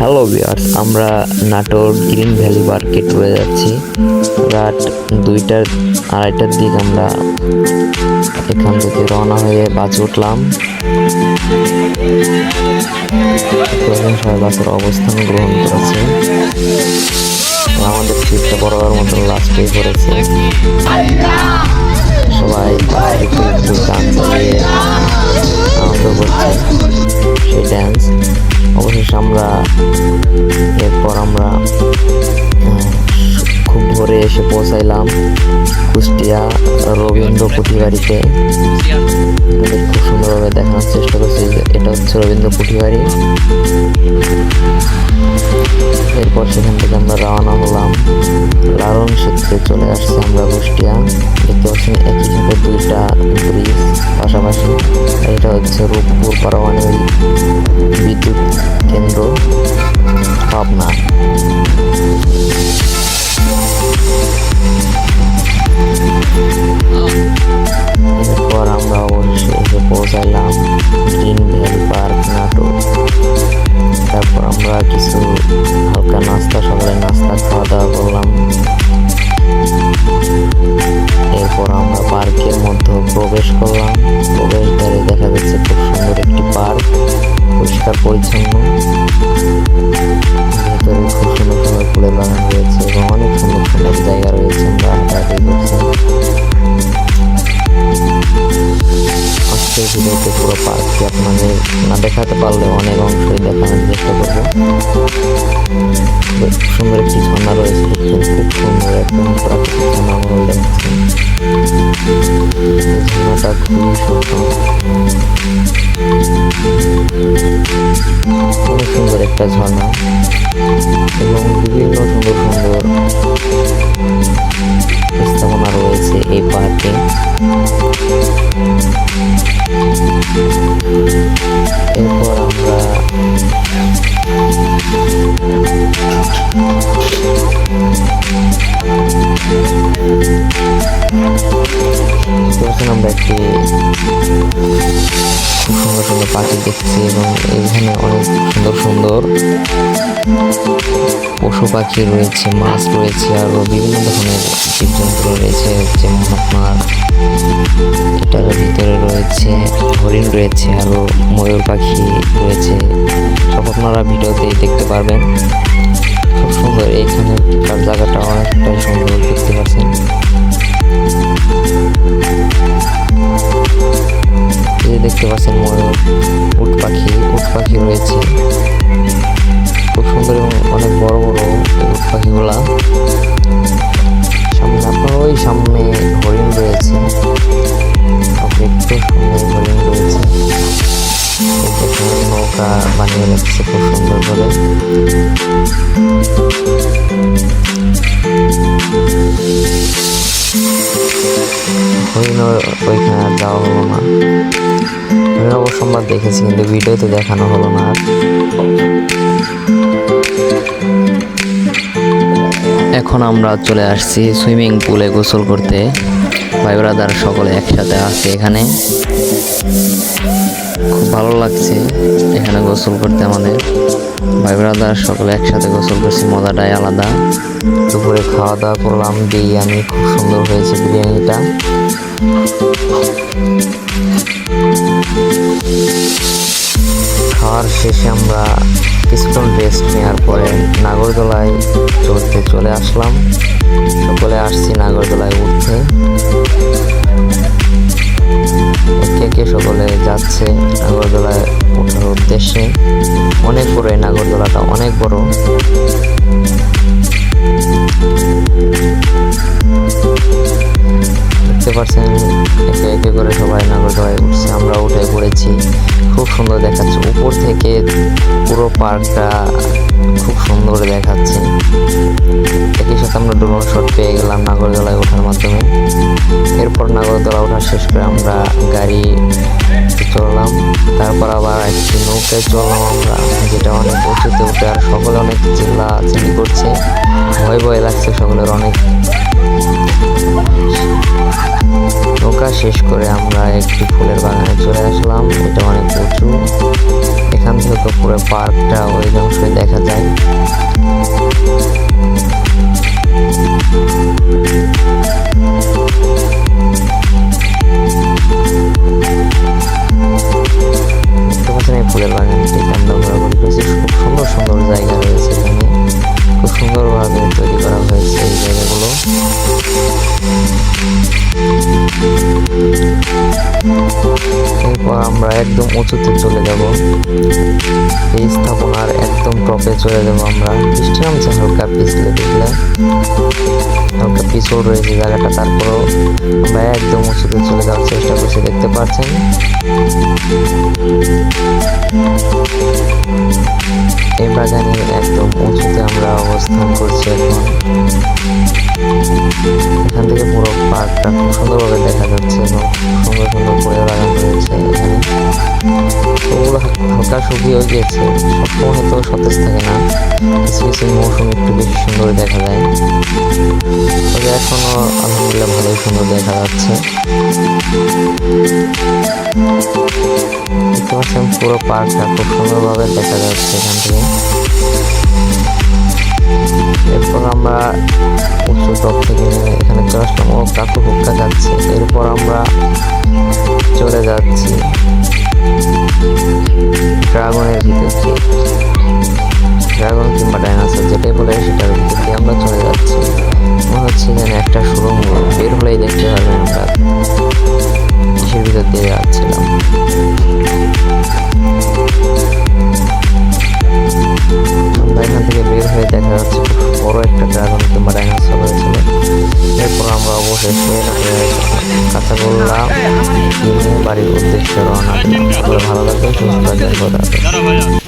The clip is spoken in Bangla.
হ্যালো ভিউয়ার্স আমরা নাটোর গ্রিন ভ্যালি পার্কে টুরে যাচ্ছি। রাত দুইটার আড়াইটার দিক আমরা এখান থেকে রওনা হয়ে বাসে উঠলাম। সবাই বাসের অবস্থান গ্রহণ করেছে। আমাদের সিটটা বরাবর মতো লাস্টে পড়েছে সবাই একটু গান চালিয়ে পৌঁছাইলাম কুষ্টিয়া রবীন্দ্র কুঠিবাড়িতে খুব সুন্দরভাবে দেখানোর চেষ্টা করছি যে এটা হচ্ছে রবীন্দ্র কুঠিবাড়ি এরপর সেখান থেকে আমরা রওনা হলাম। লালন সূত্রে চলে আসছি আমরা কুষ্টিয়া। দেখতে পাচ্ছেন একই সাথে দুইটা ব্রিজ পাশাপাশি। এটা হচ্ছে রূপপুর পারমাণবিক বিদ্যুৎ কেন্দ্র, পাবনা। দেখাতে পারলে অনেক অংশই দেখানোর চেষ্টা করব। সুন্দর একটি ঝর্ণা রয়েছে, খুব সুন্দর একদম প্রাকৃতিক ঝর্ণা মনে দেখছেন ঝর্ণাটা খুবই সুন্দর। সুন্দর একটা ঝর্ণা এবং বিভিন্ন সুন্দর সুন্দর স্থাপনা রয়েছে এই পার্কে তখন আমরা একটি খুব সুন্দর সুন্দর পাখি দেখছি এবং এখানে অনেক সুন্দর সুন্দর পশু পাখি রয়েছে, মাছ রয়েছে আরও বিভিন্ন ধরনের জীবজন্তু রয়েছে, যেমন আপনার এটার ভিতরে রয়েছে, হরিণ রয়েছে আরও ময়ূর পাখি রয়েছে। সব আপনারা ভিডিওতেই দেখতে পারবেন। খুব সুন্দর এইখানকার জায়গাটা অনেকটাই সুন্দর। পাখিগুলা সামনে আপনার ওই সামনে হরিণ রয়েছে। হরিণ রয়েছে। নৌকা বানিয়ে রাখছে খুব সুন্দর করে। হরিণ ওইখানে আর যাওয়া হলো না। হরিণ অবশ্য দেখেছি, কিন্তু ভিডিওতে দেখানো হলো না আর। এখন আমরা চলে আসছি সুইমিং পুলে গোসল করতে। ভাই ব্রাদার সকলে একসাথে আছে এখানে। খুব ভালো লাগছে এখানে গোসল করতে আমাদের। ভাই ব্রাদার সকলে একসাথে গোসল করছি, মজাটাই আলাদা। দুপুরে খাওয়া দাওয়া করলাম, বিরিয়ানি খুব সুন্দর হয়েছে বিরিয়ানিটা। খাওয়ার শেষে আমরা কিছুক্ষণ রেস্ট নেওয়ার পরে নাগরদোলায় চলতে চলে আসলাম। সকলে আসছি নাগরদোলায় উঠতে। একে একে সকলে যাচ্ছে নাগরদোলায় ওঠার উদ্দেশ্যে। অনেক বড় এই নাগরদোলাটা, অনেক বড়। পাচ্ছেন একে একে করে সবাই নাগরদোলায় উঠছে আমরা উঠে পড়েছি। খুব সুন্দর দেখাচ্ছে। উপর থেকে পুরো পার্কটা খুব সুন্দর দেখাচ্ছে। একই সাথে আমরা ড্রোন শট পেয়ে গেলাম নাগরদোলায় ওঠার মাধ্যমে। এরপর নাগরদোলা ওঠা শেষ করে আমরা গাড়ি চললাম। তারপর আবার একটি নৌকায় চললাম আমরা, যেটা অনেক উঁচুতে উঠে আর সকলে অনেক চিল্লা চিল্লি করছে। ভয় ভয় লাগছে সকলের অনেক। নৌকা শেষ করে আমরা একটি ফুলের বাগানে চলে আসলাম। এটা অনেক উঁচু। এখান থেকে পুরো পার্কটা ওই দেখা যায়। আমরা একদম উঁচুতে চলে যাব। এই স্থাপনার একদম টপে চলে যাব আমরা। বৃষ্টি নামছে হালকা পিছলে দেখলে। হালকা পিছল রয়েছে জায়গাটা, তারপরেও আমরা একদম উঁচুতে চলে যাওয়ার চেষ্টা করছি, দেখতে পাচ্ছেন? এই বাগানের একদম উঁচুতে আমরা অবস্থান করছি এখন। এখান থেকে পুরো পার্কটা খুব সুন্দরভাবে দেখা যাচ্ছে এবং ওগুলো হালকা শুকিয়ে গিয়েছে। সবসময় তো সতেজ থাকে না। কিছু কিছু মৌসুম একটু বেশি সুন্দর দেখা যায়। তবে এখনও আলহামদুলিল্লাহ ভালোই সুন্দর দেখা যাচ্ছে। পুরো পার্কটা খুব সুন্দরভাবে দেখা যাচ্ছে এখান থেকে। এরপর আমরা উঁচু কাকু হুক্কা যাচ্ছে। এরপর আমরা চলে যাচ্ছি ড্রাগনের ভিতরে ড্রাগন কিংবা ডাইনোসর যেটাই বলে সেটার ভিতর আমরা চলে যাচ্ছি। মনে হচ্ছে যেন একটা সুরঙ্গ del.